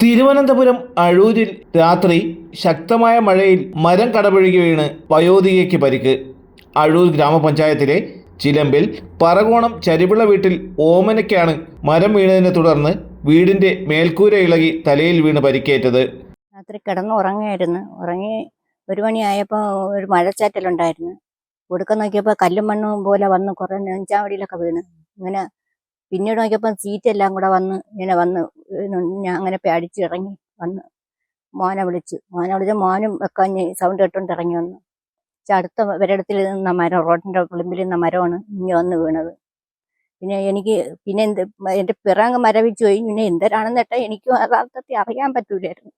തിരുവനന്തപുരം അഴൂരിൽ രാത്രി ശക്തമായ മഴയിൽ മരം കടപുഴകി വയോധികയ്ക്ക് പരിക്ക്. അഴൂർ ഗ്രാമപഞ്ചായത്തിലെ ചിലമ്പിൽ പറകോണം ചരിവിള വീട്ടിൽ ഓമനയ്ക്കാണ് മരം വീണതിനെ തുടർന്ന് വീടിന്റെ മേൽക്കൂര ഇളകി തലയിൽ വീണ് പരിക്കേറ്റത്. രാത്രി കിടന്ന് ഉറങ്ങായിരുന്നു. ഉറങ്ങി ഒരു മണിയായപ്പോൾ ഒരു മഴച്ചാറ്റലുണ്ടായിരുന്നു. കൊടുക്ക നോക്കിയപ്പോൾ കല്ലും മണ്ണും പോലെ വന്ന് കുറേ നെഞ്ചാവടിയിലൊക്കെ വീണ്. ഇങ്ങനെ പിന്നീട് നോക്കിയപ്പം സീറ്റ് എല്ലാം കൂടെ വന്ന് ഇങ്ങനെ വന്ന് ഞാൻ അങ്ങനെ പേടിച്ച് ഇറങ്ങി വന്ന് മോനെ വിളിച്ചു. മോനെ വിളിച്ച മോനും വെക്കാഞ്ഞ് സൗണ്ട് കേട്ടോണ്ട് ഇറങ്ങി വന്നു. പക്ഷെ അടുത്ത ഒരിടത്തിൽ നിന്ന മരം റോഡിന്റെ വിളിമ്പിൽ നിന്ന മരമാണ് ഇനി വന്ന് വീണത്. പിന്നെ എനിക്ക് പിന്നെ എന്ത് എന്റെ പിറങ്ങ് മരവിച്ചു പോയി. പിന്നെ എന്തരാണെന്ന് കേട്ടാ എനിക്കും യഥാർത്ഥത്തിൽ അറിയാൻ പറ്റൂലായിരുന്നു.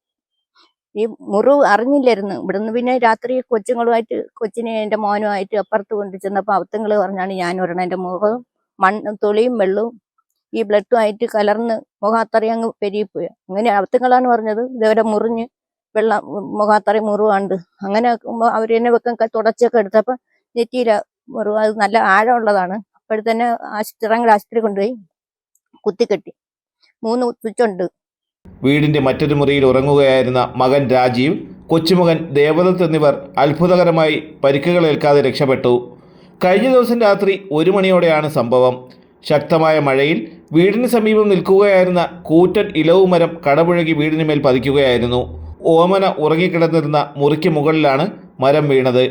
ഈ മുറിവ് അറിഞ്ഞില്ലായിരുന്നു. ഇവിടുന്ന് പിന്നെ രാത്രി കൊച്ചുങ്ങളുമായിട്ട് കൊച്ചിനെ എന്റെ മോനുമായിട്ട് അപ്പുറത്ത് കൊണ്ടു ചെന്നപ്പോൾ അവത്തങ്ങൾ പറഞ്ഞാണ് ഞാൻ ഒരെണ്ണം എന്റെ മുഖവും മണ്ണ് തൊളിയും വെള്ളവും ഈ ബ്ലഡുമായിട്ട് കലർന്ന് മുഖാത്തറി അങ്ങ് പെരുകിപ്പോയി അങ്ങനെ അബദ്ധങ്ങളാന്ന് പറഞ്ഞത്. ഇതേവരെ മുറിഞ്ഞ് വെള്ളം മുഖാത്തറി മുറിവാണ്ട് അങ്ങനെ അവർ എന്നെ വെക്കം തുടച്ചൊക്കെ എടുത്തപ്പോൾ നെറ്റിയില മുറിവ്. അത് നല്ല ആഴമുള്ളതാണ്. അപ്പോഴത്തന്നെ ആശുപത്രി ആശുപത്രി കൊണ്ടുപോയി കുത്തിക്കെട്ടി. മൂന്ന് സ്വിച്ചുണ്ട്. വീടിന്റെ മറ്റൊരു മുറിയിൽ ഉറങ്ങുകയായിരുന്ന മകൻ രാജീവ് കൊച്ചുമകൻ ദേവദത്ത് എന്നിവർ അത്ഭുതകരമായി പരിക്കുകളേൽക്കാതെ രക്ഷപ്പെട്ടു. കഴിഞ്ഞ ദിവസം രാത്രി ഒരു മണിയോടെയാണ് സംഭവം. ശക്തമായ മഴയിൽ വീടിന് സമീപം നിൽക്കുകയായിരുന്ന കൂറ്റൻ ഇലവു മരം കടപുഴകി വീടിന് മേൽ പതിക്കുകയായിരുന്നു. ഓമന ഉറങ്ങിക്കിടന്നിരുന്ന മുറിക്ക് മുകളിലാണ് മരം വീണത്.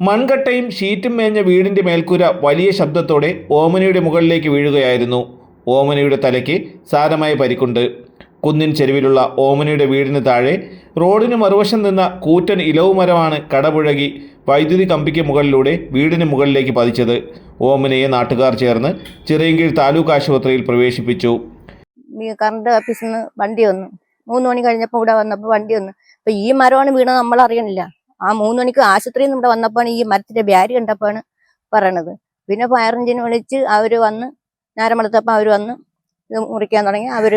മൺകട്ടയും ഷീറ്റും മേഞ്ഞ വീടിന്റെ മേൽക്കൂര വലിയ ശബ്ദത്തോടെ ഓമനയുടെ മുകളിലേക്ക് വീഴുകയായിരുന്നു. ഓമനയുടെ തലയ്ക്ക് സാരമായ പരിക്കുണ്ട്. കുന്നിൻ ചെരുവിലുള്ള ഓമനയുടെ വീടിന് താഴെ റോഡിന് മറുവശം നിന്ന കൂറ്റൻ ഇലവുമരമാണ് കടപുഴകി വൈദ്യുതി കമ്പിക്ക് മുകളിലൂടെ വീടിന് മുകളിലേക്ക് പതിച്ചത്. ഓമനയെ നാട്ടുകാർ ചേർന്ന് ചിറയൻകീഴ് താലൂക്ക് ആശുപത്രിയിൽ പ്രവേശിപ്പിച്ചു. കറണ്ട് ഓഫീസിൽ നിന്ന് വണ്ടി വന്നു. മൂന്ന് മണി കഴിഞ്ഞപ്പോൾ ഇവിടെ വന്നപ്പോൾ വണ്ടി വന്നു. അപ്പൊ ഈ മരമാണ് വീണത് നമ്മൾ അറിയണില്ല. ആ മൂന്ന് മണിക്ക് ആശുപത്രിയിൽ നിന്ന് ഇവിടെ വന്നപ്പോഴാണ് ഈ മരത്തിന്റെ ബ്യാരി കണ്ടപ്പോഴാണ് പറയണത്. പിന്നെ ഫയർ എഞ്ചിന് വിളിച്ച് അവർ വന്ന് നേരം വെളുത്തപ്പോൾ അവർ വന്ന് ഇത് മുറിക്കാൻ തുടങ്ങി. അവർ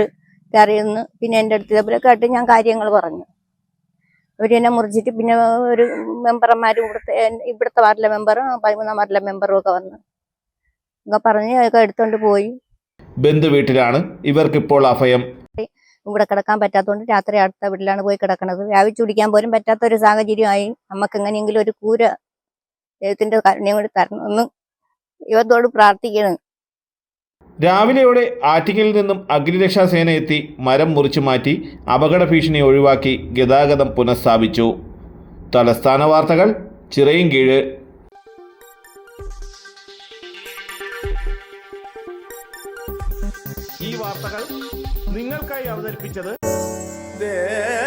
കയറി പിന്നെ എന്റെ അടുത്ത് ഇതേപോലെ ആയിട്ട് ഞാൻ കാര്യങ്ങൾ പറഞ്ഞു. അവർ എന്നെ മുറിച്ചിട്ട് പിന്നെ ഒരു മെമ്പർമാരും ഇവിടുത്തെ ഇവിടുത്തെ വാർഡിലെ മെമ്പറും പതിമൂന്നാം വാർഡിലെ മെമ്പറും ഒക്കെ വന്ന്. ഒക്കെ പറഞ്ഞ് അതൊക്കെ എടുത്തോണ്ട് പോയി. ബന്ധു വീട്ടിലാണ്. ഇവർക്കിപ്പോൾ അഭയം. ഇവിടെ കിടക്കാൻ പറ്റാത്തതുകൊണ്ട് രാത്രി അടുത്ത വീട്ടിലാണ് പോയി കിടക്കണത്. വ്യാപിച്ചു കുടിക്കാൻ പോലും പറ്റാത്ത ഒരു സാഹചര്യമായി നമുക്ക് എങ്ങനെയെങ്കിലും ഒരു കൂര ദൈവത്തിന്റെ കാരുണ്യം കൂടി തരണമെന്ന് ദൈവത്തോട് പ്രാർത്ഥിക്കണം രാവിലെയോടെ ആറ്റിങ്ങലിൽ നിന്നും അഗ്നിരക്ഷാസേന എത്തി മരം മുറിച്ചു മാറ്റി അപകട ഭീഷണി ഒഴിവാക്കി ഗതാഗതം പുനഃസ്ഥാപിച്ചു. തലസ്ഥാന വാർത്തകൾ ചിറയിൻകീഴ്. ഈ വാർത്തകൾ നിങ്ങൾക്കായി അവതരിപ്പിച്ചത് Arabian